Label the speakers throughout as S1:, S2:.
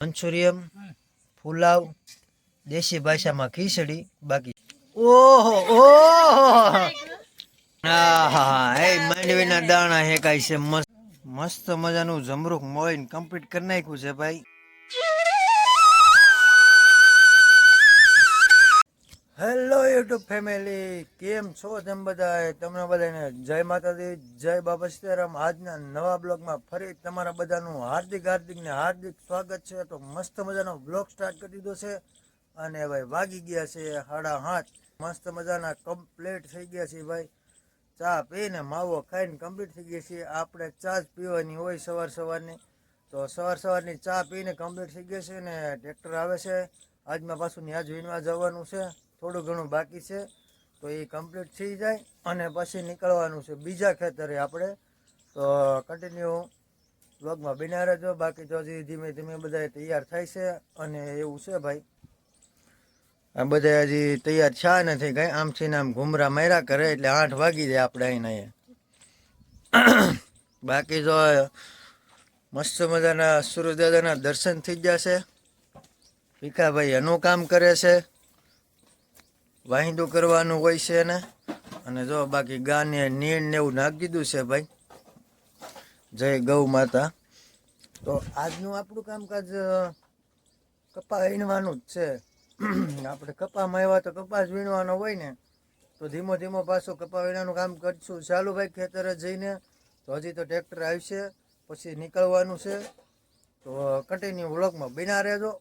S1: મંચુરિયમ પુલાવ દેશી ભાષામાં ખીચડી બાકી ઓહો ઓહો. આહા એ માંડવીના દાણા હેકાય છે મસ્ત મસ્ત મજાનું જમરૂખ મળીને કમ્પ્લીટ કરી નાખ્યું છે ભાઈ. હેલો યુટ્યુબ ફેમિલી કેમ છો? તેમ બધા તમને બધાને જય માતાજી, જય બાબા સીતારામ. આજના નવા બ્લોગમાં ફરી તમારા બધાનું હાર્દિક હાર્દિક ને હાર્દિક સ્વાગત છે. તો મસ્ત મજાનો બ્લોગ સ્ટાર્ટ કરી દીધો છે. અને ભાઈ વાગી ગયા છે હાડા હાથ. મસ્ત મજાના કમ્પ્લીટ થઈ ગયા છે ભાઈ. ચા પીને માવો ખાઈને કમ્પ્લીટ થઈ ગયા છીએ આપણે ચા જ પીવાની હોય સવાર સવારની. તો સવાર સવારની ચા પીને કમ્પ્લીટ થઈ ગયા છે ને ટ્રેક્ટર આવે છે. આજમાં પાછું ન્યાજ વીણવા જવાનું છે. થોડું ઘણું બાકી છે, તો એ કમ્પ્લીટ થઈ જાય અને પછી નીકળવાનું છે બીજા ખેતરે આપણે. તો કન્ટિન્યુ વગમાં બિના રહેજો. બાકી તો હજી ધીમે ધીમે બધા તૈયાર થાય છે અને એવું છે ભાઈ. આ બધા હજી તૈયાર છા નથી કઈ. આમથી આમ ઘુમરા માર્યા કરે એટલે આઠ વાગી જાય આપણે અહીંના અહીંયા બાકી તો મસ્ત મજાના સૂર્યદાદાના દર્શન થઈ જશે ભીખાભાઈ એનું કામ કરે છે. વાહિંદુ કરવાનું હોય છે ને? અને જો બાકી ગાને નીણ ને એવું નાખી દીધું છે ભાઈ. જય ગૌ માતા. તો આજનું આપણું કામકાજ કપા વીણવાનું જ છે. આપણે કપામાં આવ્યા તો કપાસ વીણવાનો હોય ને, તો ધીમો ધીમો પાછો કપા વીણવાનું કામ કરીશું. ચાલુ ભાઈ ખેતરે જઈને તો હજી તો ટ્રેક્ટર આવશે, પછી નીકળવાનું છે. તો કન્ટિન્યુ વ્લોગમાં બિના રહેજો.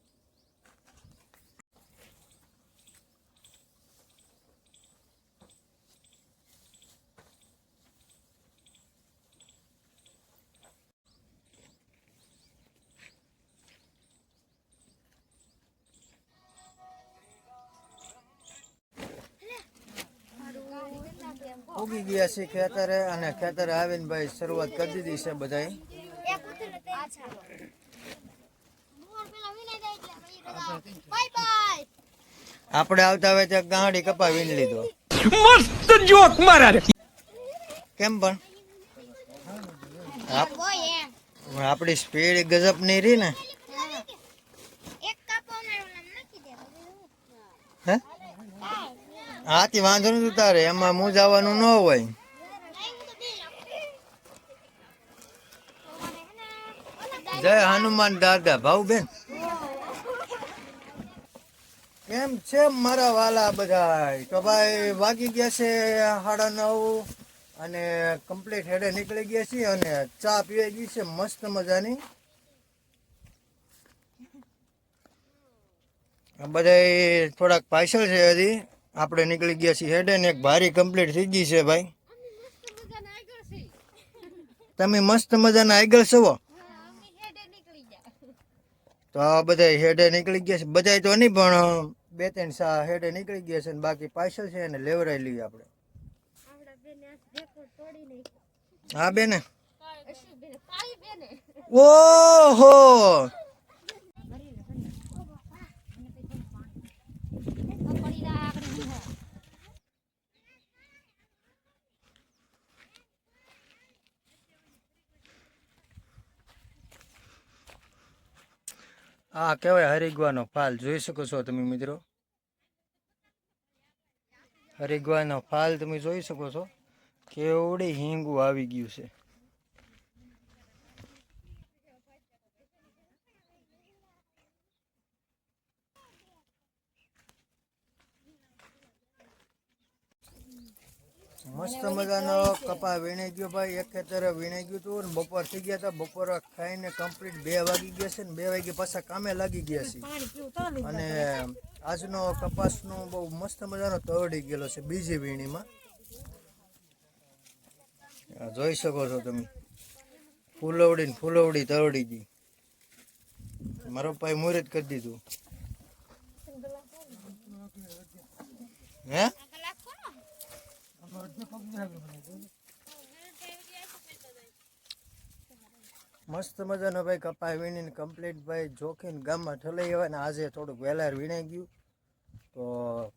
S1: ઉગી ગયા છે ખેતરે અને ખેતરે આવીને ભાઈ શરૂઆત કરી દીધી છે
S2: બાય
S1: આપણે આવતા હોય ત્યાં ગાંડી કપા વીણ લીધો.
S3: મસ્ત જોક મારા
S1: કેમ પણ? આપણી સ્પીડ ગજબ નહીં રહી ને
S2: એક કાપો મારું નામ નાખી દે
S1: હે હાથી વાંધો નથી તારે, એમાં હું જવાનું ન હોય. જય હનુમાન દાદા ભાવ બેન કેમ છે મારા વાલા બધા તો ભાઈ વાગી ગયા છે સાડા નવ અને કમ્પ્લીટ હેડે નીકળી ગયા છીએ અને ચા પીવાઈ ગઈ છે, મસ્ત મજાની. બધા થોડાક પાછળ છે હજી. આપણે નીકળી ગયા છીએ હેડે ને એક ભારી કમ્પ્લીટ થઈ ગઈ છે ભાઈ. તમે મસ્ત મજાના આગળ છો તો આ બધા હેડે નીકળી ગયા છે. બધા તો નહીં પણ બે ત્રણ સા હેડે નીકળી ગયા છે ને બાકી પાછળ છે ને લેવરાઈ લઈએ આપણે. હા બેને. ઓહો! આ કહેવાય હરિગવાનો ફાલ. જોઈ શકો છો તમે મિત્રો? હરિગવાનો ફાલ તમે જોઈ શકો છો? કેવડી હિંગુ આવી ગયું છે. મસ્ત મજાનો કપા વીણાઈ ગયો ભાઈ, એક ખેતરે વીણાઈ ગયું હતું ને બપોર થઈ ગયા હતા બપોર ખાઈને કમ્પ્લીટ બે વાગી ગયા છે ને બે વાગે પાછા કામે લાગી ગયા છે. અને આજનો કપાસનો બહુ મસ્ત મજાનો તવડી ગયેલો છે બીજી વીણીમાં. જોઈ શકો છો તમે. ફૂલવડી ને ફૂલવડી તવડી ગઈ. મારો ભાઈ મુહૂર્ત કરી દીધું. હે? મસ્ત મજાનો ભાઈ કપાય વીણીને કમ્પ્લીટ ભાઈ જોખીને ગામમાં ઠલાઈ આવ્યા ને આજે થોડુંક વહેલાર વીણાઈ ગયું. તો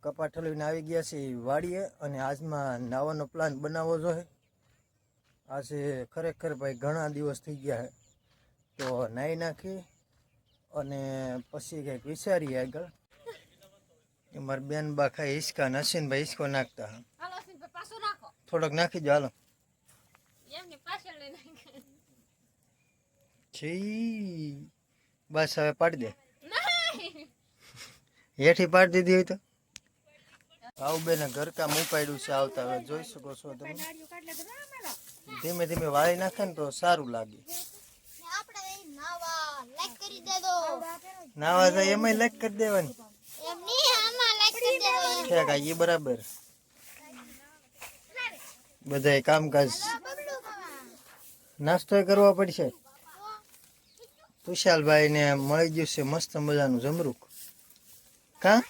S1: કપા ઠલવીને આવી ગયા છે વાડીએ અને આજમાં નાવાનો પ્લાન બનાવવો જોઈએ. આજે ખરેખર ભાઈ ઘણા દિવસ થઈ ગયા તો નાહી નાખી અને પછી કંઈક વિચારીએ આગળ. મારા બેન બા ખાઈ હિસકા નસીનભાઈ હિસકો નાખતા. થોડોક નાખી દો હાલો.
S2: એમની પાછળ લઈ નાખો
S1: છી બસ હવે પાડી દે. હેઠી પાડી દીધી હોય તો. આવું બેને ઘરકામ ઉપાડ્યું છે આવતા હવે જોઈ શકો છો તમે. ધીમે ધીમે વાળી નાખે ને તો સારું લાગે.
S2: એ નાવા લાઈક કરી
S1: જાય એમાંય લાઈક કરી દેવાની.
S2: એમ લાઈક કરી દેજો
S1: ઠેક આ ઈ બરાબર. બધાય કામકાજ નાસ્તો કરવો પડશે. તુષાલભાઈ ને મળી ગયું છે મસ્ત મજાનું જમરૂક. કા?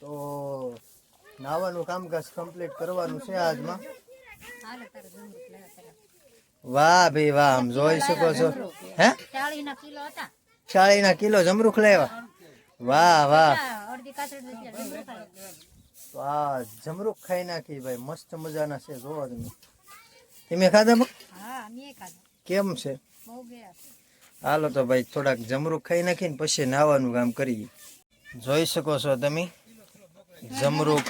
S1: તો નાવાનું કામકાજ કમ્પ્લીટ કરવાનું છે આજમાં? વાહ ભાઈ વાહ, આમ જોઈ શકો છો. હે?
S2: ચાળી ના કિલો
S1: જમરૂખ લેવા. વાહ વાહ. આ જમરૂક ખાઈ નાખી ભાઈ, મસ્ત મજાના છે, જોવા તમે. તમે ખાધા
S2: હા, મેં ખાધા.
S1: કેમ છે? હાલો તો ભાઈ થોડાક જમરૂક ખાઈ નાખીને પછી નાવાનું કામ કરીએ. જોઈ શકો છો તમે? જમરૂક.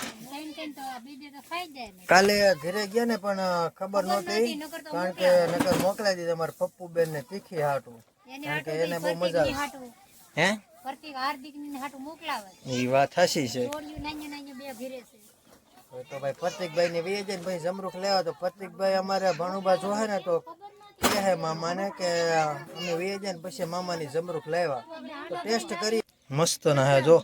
S1: કાલે ઘરે ગયા ને પણ ખબર નહોતી. કારણ કે નકર મોકલાઈ દીધી અમારા પપ્પુ બેન ને તીખી હાટું. કારણ કે એને બહુ મજા આવે. હે?
S2: હાર્દિકની હાટું મોકલાવે.
S1: એ વાત હાસી છે.
S2: બે ઘરે છે.
S1: તો ભાઈ પ્રતિકભાઈ ને વી જાય ને ભાઈ જમરૂખ લેવા. તો પ્રતિકભાઈ અમારે ભણુબા જોહે ને તો કહે મામાને કે અમે વી જાય ને પછી મામાની જમરૂખ લાવ્યા તો ટેસ્ટ કરી. મસ્ત ના હે જો.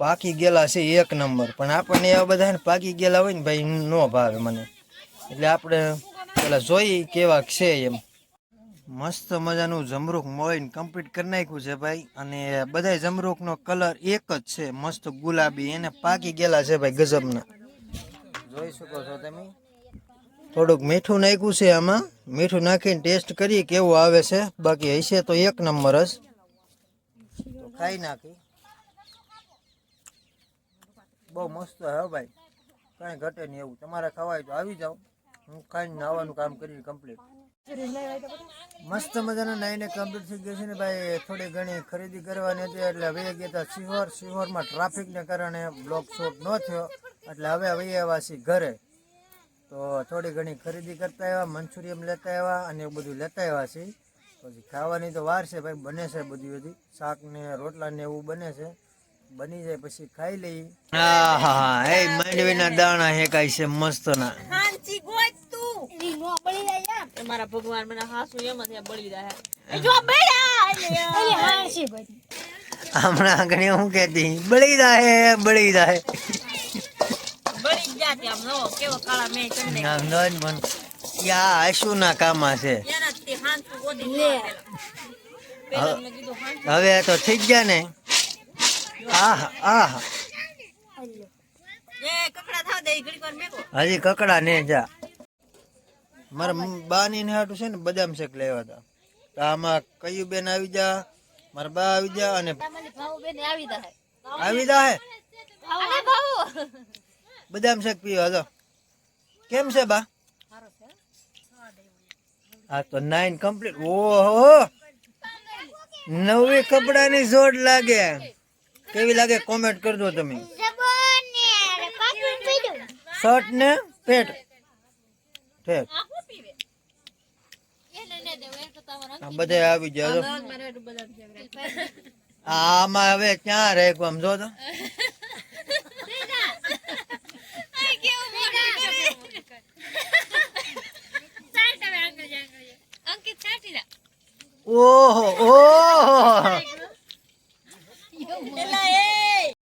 S1: પાકી ગયેલા છે એક નંબર. પણ આપણને એવા બધા પાકી ગયેલા હોય ને ભાઈ નો ભાવે મને. એટલે આપણે પેલા જોઈ કેવા છે એમ. મસ્ત મજાનું જમરૂક મળીને કમ્પ્લીટ કરી નાખ્યું છે ભાઈ. અને બધા જમરૂકનો કલર એક જ છે. મસ્ત ગુલાબી. એને પાકી ગયેલા છે ભાઈ ગજબના. જોઈ શકો છો તમે? થોડુંક મીઠું નાખ્યું છે આમાં. મીઠું નાખીને ટેસ્ટ કરીએ કેવું આવે છે. બાકી હશે તો એક નંબર જ. તો ખાઈ નાખી. બહુ મસ્ત હે ભાઈ. કાંઈ ઘટે નહીં એવું. તમારે ખવાય તો આવી જાઓ. હું ખાઈને નાવાનું કામ કરીને કમ્પ્લીટ મસ્ત મજાના નાઈને કમ્પ્લીટ થઈ ગયું છે ને ભાઈ થોડી ઘણી ખરીદી કરવાની હતી એટલે હવે ગયા હતા સિહોર સિહોરમાં ટ્રાફિકને કારણે બ્લોક શોપ ન થયો એટલે હવે હવે આવ્યા છીએ ઘરે. તો થોડી ઘણી ખરીદી કરતા આવ્યા મંચુરિયમ લેતા આવ્યા અને એવું બધું લેતા આવ્યા છીએ. પછી ખાવાની તો વાર છે ભાઈ બને છે બધી બધી. શાક ને રોટલા ને એવું બને છે. બની જાય પછી ખાઈ લઈ હા હા એ માંડવીના દાણા હેકાય છે મસ્ત ના
S4: હાંચી ગોત તું
S2: ઈ નો બળી જાય યાર
S4: એ મારા ભગવાન મને હાસુ એમ જ બળી રહ્યા જો બળ્યા
S1: હમણાં આગળ હું કહેતી બળી જાય બળી જાય.
S4: બળી જાતી આમ નો કેવો કાળા મેં ચંદે
S1: નામ નોંધ પણ યા શું ના કામમાં છે. હવે તો થઈ ગયા ને. આહ આહ. હજી કકડા ને જા. મારા બાની ને હાટું છે ને બદામ શેક લેવા હતા. આમાં કયું બેન આવી જા મારા બા આવી જા અને
S2: તમારી ભાવ બેન આવી
S1: જા હે. બદામ શેક પીવો હલો. કેમ છે બા? હા તો નાઇન કમ્પ્લીટ ઓહો! નવી કપડાની જોડ લાગે. કેવી લાગે કોમેન્ટ કરજો તમે.
S2: ને
S1: શર્ટ ને પેટ ઠીક
S4: આ હું પીવે
S2: એને ને દે વેર તો તમારા
S1: આ બધા આવી ગયા જો.
S4: મારે એટલું બધા ફેવરેટ
S1: આમાં હવે ક્યાં રાખવું આમ જો તો?
S2: અંકિત છાટી રા
S1: ઓહો ઓહો.
S4: એલા એ.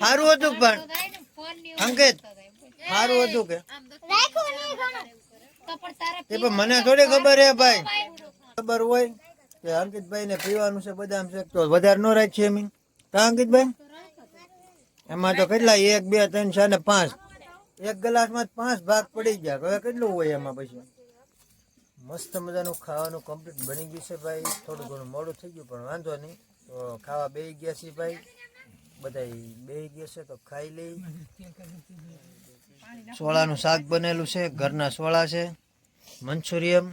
S1: સારું હતું પણ? અંકિત સારું હતું કે?
S2: રાખો ની ગણો તો પણ
S1: મને થોડી ખબર હે ભાઈ. ખબર હોય કે અંકિતભાઈ ને પીવાનું છે બદામ છે તો વધારે નો રાખીએ એમ. કા અંકિતભાઈ? એમાં તો કેટલા એક બે ત્રણ ચાર ને પાંચ. એક ગ્લાસમાં પાંચ ભાગ પડી ગયા. હવે કેટલું હોય એમાં પછી? મસ્ત મજાનું ખાવાનું કમ્પ્લીટ બની ગયું છે ભાઈ. થોડું ઘણું મોડું થઈ ગયું પણ વાંધો નહીં. તો ખાવા બેસી ગયા છે ભાઈ. બધા બેસી ગયા છે તો ખાઈ લઈ. સોળાનું શાક બનેલું છે ઘરના સોળા છે મંચુરિયમ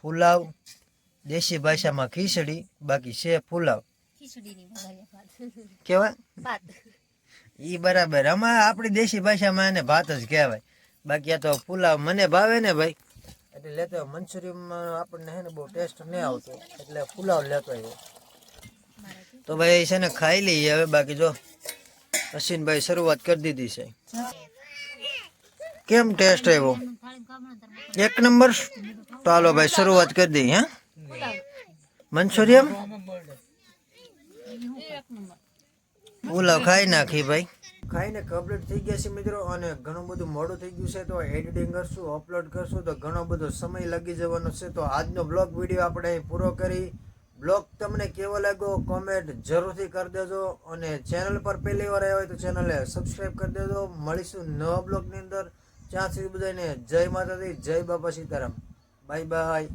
S1: પુલાવ દેશી ભાષામાં ખીચડી બાકી છે પુલાવ.
S4: કેવા?
S1: ઈ બરાબર. અમારે આપણી દેશી ભાષામાં એને ભાત જ કહેવાય. બાકી આ તો પુલાવ મને ભાવે ને ભાઈ. એટલે લેતો મંચુરિયમમાં આપણને હે ને બહુ ટેસ્ટ નહીં આવતો. એટલે પુલાવ લેતો આવ્યો તો ભાઈ છે ને ખાઈ લઈએ હવે. બાકી જો અશ્વિનભાઈ શરૂઆત કરી દીધી છે. કેમ ટેસ્ટ આવ્યો? એક નંબર હાલો ભાઈ, શરૂઆત કરી દઈએ, હા? મંચુરિયમ પુલાવ ખાઈ નાખી ભાઈ. ખાઈને કમ્પ્લીટ થઈ ગયા છે મિત્રો, અને ઘણું બધું મોડું થઈ ગયું છે, તો એડિટિંગ કરશું અપલોડ કરશું, તો ઘણો બધો સમય લાગી જવાનો છે. તો આજનો બ્લોગ વીડિયો આપણે અહીં પૂરો કરી. બ્લોગ તમને કેવો લાગ્યો કોમેન્ટ જરૂરથી કરી દેજો, અને ચેનલ પર પહેલી વાર આવ્યા હોય તો ચેનલને સબસ્ક્રાઈબ કરી દેજો. મળીશું નવા બ્લોગની અંદર. ત્યાં સુધી બધાને જય માતાજી જય બાપા સીતારામ. Bye bye.